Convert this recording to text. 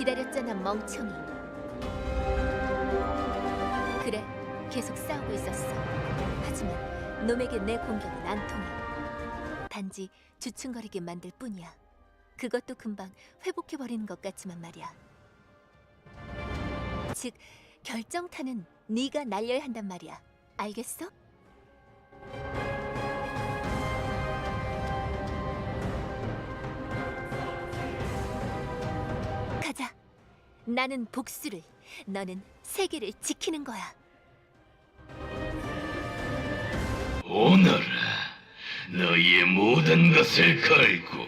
있었잖아, 멍청이. 그래, 계속 싸우고 있었어. 하지만 놈에게 내 공격은 안 통해. 단지 주춤거리게 만들 뿐이야. 그것도 금방 회복해버리는 것 같지만 말이야. 즉, 결정타는 네가 날려야 한단 말이야. 알겠어? 나는 복수를, 너는 세계를 지키는 거야. 오너라 너희의 모든 것을 걸고